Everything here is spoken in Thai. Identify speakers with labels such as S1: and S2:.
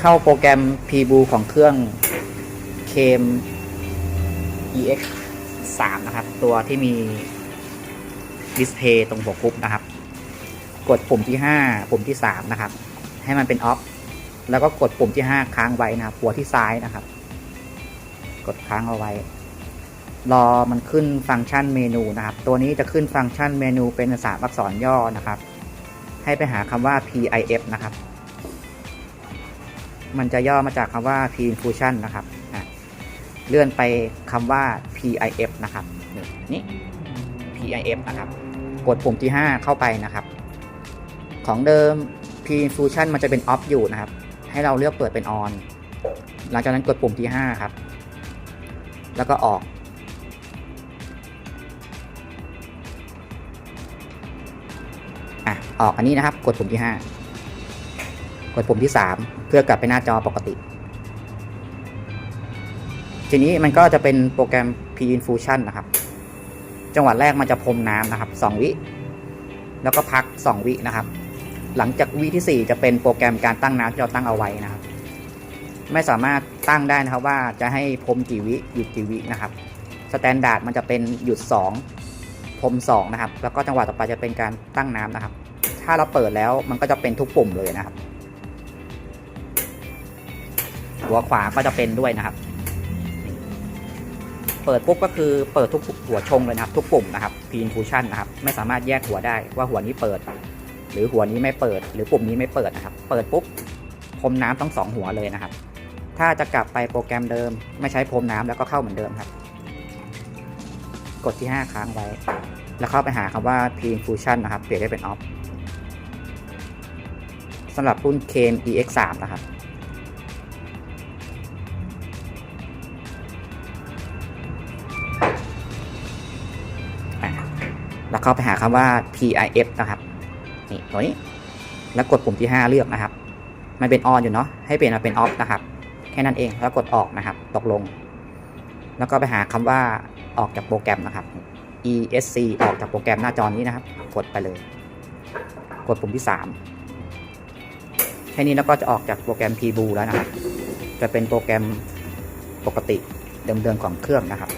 S1: เข้าโปรแกรม p b o ของเครื่อง k m EX 3นะครับ ตัวที่มีดิสเพย์ตรงหัวกรุ๊ปนะครับ กดปุ่มที่ 5 ปุ่มที่ 3 นะครับ ให้มันเป็นออฟแล้วก็กดปุ่มที่ 5 ค้างไว้นะครับ หัวที่ซ้ายนะครับ กดค้างเอาไว้ รอมันขึ้นฟังก์ชันเมนูนะครับ ตัวนี้จะขึ้นฟังก์ชันเมนูเป็นสามอักษรย่อนะครับ ให้ไปหาคำว่า PIF นะครับ มันจะย่อมาจากคำว่า P Infusion นะครับเลื่อนไปคำว่า PIF นะครับนี่นี่ PIF นะครับ กดปุ่มที่ 5 เข้าไปนะครับ ของเดิม P Infusion มันจะเป็น off อยู่นะครับ ให้เราเลือกเปิดเป็น on หลังจากนั้นกดปุ่มที่ 5 ครับ แล้วก็ออกอะออกอันนี้นะครับ กดปุ่มที่ 5 กดปุ่มที่ 3 เพื่อกลับไปหน้าจอปกติ ทีนี้มันก็จะเป็นโปรแกรม P Infusion นะครับ จังหวะแรกมันจะพรมน้ำนะครับ 2 วิ แล้วก็พัก 2 วินะครับ หลังจากวิที่ 4 จะเป็นโปรแกรมการตั้งน้ำที่เราตั้งเอาไว้นะครับ ไม่สามารถตั้งได้นะครับว่าจะให้พรมกี่วิหยุดกี่วินะครับสแตนดาร์ดมันจะเป็นหยุด 2พรม2นะครับ แล้วก็จังหวะต่อไปจะเป็นการตั้งน้ำนะครับ ถ้าเราเปิดแล้วมันก็จะเป็นทุกปุ่มเลยนะครับ หัวขวาก็จะเป็นด้วยนะครับ เปิดปุ๊บก็คือเปิดทุกหัวชงเลยนะครับ ทุกปุ่มนะครับ P Infusion นะครับ ไม่สามารถแยกหัวได้ว่าหัวนี้เปิด หรือหัวนี้ไม่เปิด หรือปุ่มนี้ไม่เปิดนะครับ เปิดปุ๊บพรมน้ำทั้งสองหัวเลยนะครับ ถ้าจะกลับไปโปรแกรมเดิม ไม่ใช้พรมน้ำแล้วก็เข้าเหมือนเดิมครับ กดที่ 5ค้างไว้ แล้วเข้าไปหาคำว่า P Infusion นะครับ เปลี่ยนได้เป็น off สำหรับรุ่น KM EX3 นะครับ แล้วเข้าไปหาคำว่า PIF นะครับนี่ตัวนี้ แล้วกดปุ่มที่ 5 เลือกนะครับ มันเป็น on อยู่เนาะให้เปลี่ยนมาเป็น off นะครับ แค่นั้นเองแล้วกดออกนะครับ ตกลง แล้วก็ไปหาคำว่าออกจากโปรแกรมนะครับ ESC ออกจากโปรแกรมหน้าจอนี้นะครับ กดไปเลย กดปุ่มที่ 3 แค่นี้แล้วก็จะออกจากโปรแกรม p b o แล้วนะครับ จะเป็นโปรแกรมปกติเดิมๆของเครื่องนะครับ